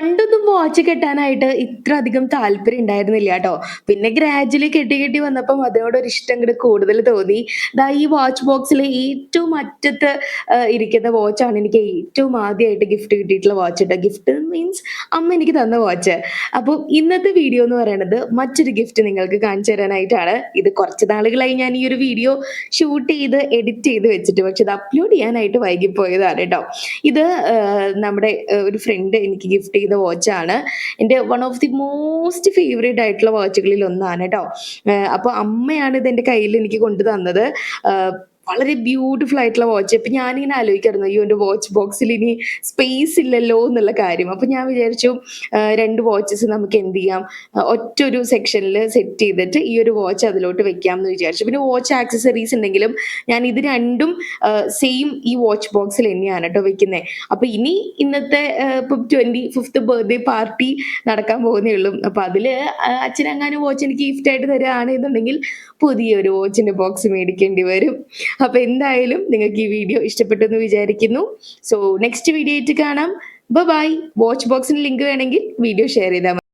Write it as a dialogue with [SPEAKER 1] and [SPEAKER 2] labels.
[SPEAKER 1] പണ്ടൊന്നും വാച്ച് കെട്ടാനായിട്ട് ഇത്ര അധികം താല്പര്യം ഉണ്ടായിരുന്നില്ല കേട്ടോ. പിന്നെ ഗ്രാജ്വലി കെട്ടി കെട്ടി വന്നപ്പം അതിനോടൊരു ഇഷ്ടം കൂടെ കൂടുതൽ തോന്നി. ദാ ഈ വാച്ച് ബോക്സിലെ ഏറ്റവും അറ്റത്ത് ഇരിക്കുന്ന വാച്ചാണ് എനിക്ക് ഏറ്റവും ആദ്യമായിട്ട് ഗിഫ്റ്റ് കിട്ടിയിട്ടുള്ള വാച്ച് കേട്ടോ ഗിഫ്റ്റ് മീൻസ് അമ്മ എനിക്ക് തന്ന വാച്ച്. അപ്പോൾ ഇന്നത്തെ വീഡിയോ എന്ന് പറയുന്നത് മറ്റൊരു ഗിഫ്റ്റ് നിങ്ങൾക്ക് കാണിച്ചു തരാനായിട്ടാണ്. ഇത് കുറച്ച് നാളുകളായി ഞാൻ ഈ ഒരു വീഡിയോ ഷൂട്ട് ചെയ്ത് എഡിറ്റ് ചെയ്ത് വെച്ചിട്ട് പക്ഷെ ഇത് അപ്ലോഡ് ചെയ്യാനായിട്ട് വൈകിപ്പോയതാണ് കേട്ടോ ഇത് നമ്മുടെ ഒരു ഫ്രണ്ട് എനിക്ക് ഗിഫ്റ്റ് വാച്ചാണ്. എന്റെ one of the most favourite ആയിട്ടുള്ള വാച്ചുകളിൽ ഒന്നാണ് കേട്ടോ അപ്പോൾ അമ്മയാണ് ഇത് എന്റെ കയ്യിൽ എനിക്ക് കൊണ്ട് തന്നത്. വളരെ ബ്യൂട്ടിഫുൾ ആയിട്ടുള്ള വാച്ച്. അപ്പൊ ഞാനിങ്ങനെ ആലോചിക്കായിരുന്നു അയ്യോ എന്റെ വാച്ച് ബോക്സിൽ ഇനി സ്പേസ് ഇല്ലല്ലോ എന്നുള്ള കാര്യം. അപ്പൊ ഞാൻ വിചാരിച്ചു രണ്ട് വാച്ചസ് നമുക്ക് എന്ത് ചെയ്യാം ഒറ്റ ഒരു സെക്ഷനിൽ സെറ്റ് ചെയ്തിട്ട് ഈ ഒരു വാച്ച് അതിലോട്ട് വെക്കാം എന്ന് വിചാരിച്ചു. പിന്നെ വാച്ച് ആക്സസറീസ് ഉണ്ടെങ്കിലും ഞാൻ ഇത് രണ്ടും സെയിം ഈ വാച്ച് ബോക്സിൽ തന്നെയാണ് കേട്ടോ വെക്കുന്നത് അപ്പൊ ഇനി ഇന്നത്തെ ഇപ്പം ട്വന്റി ഫിഫ്ത്ത് ബർത്ത്ഡേ പാർട്ടി നടക്കാൻ പോകുന്നേ ഉള്ളൂ. അപ്പൊ അതിൽ അച്ഛനങ്ങാനും വാച്ച് എനിക്ക് ഗിഫ്റ്റ് ആയിട്ട് തരാണെന്നുണ്ടെങ്കിൽ പുതിയൊരു വാച്ചിന്റെ ബോക്സ് മേടിക്കേണ്ടി വരും. അപ്പൊ എന്തായാലും നിങ്ങൾക്ക് ഈ വീഡിയോ ഇഷ്ടപ്പെട്ടു എന്ന് വിചാരിക്കുന്നു. സോ നെക്സ്റ്റ് വീഡിയോ ആയിട്ട് കാണാം. ബൈ. വാച്ച് ബോക്സിന് ലിങ്ക് വേണമെങ്കിൽ വീഡിയോ ഷെയർ ചെയ്താൽ.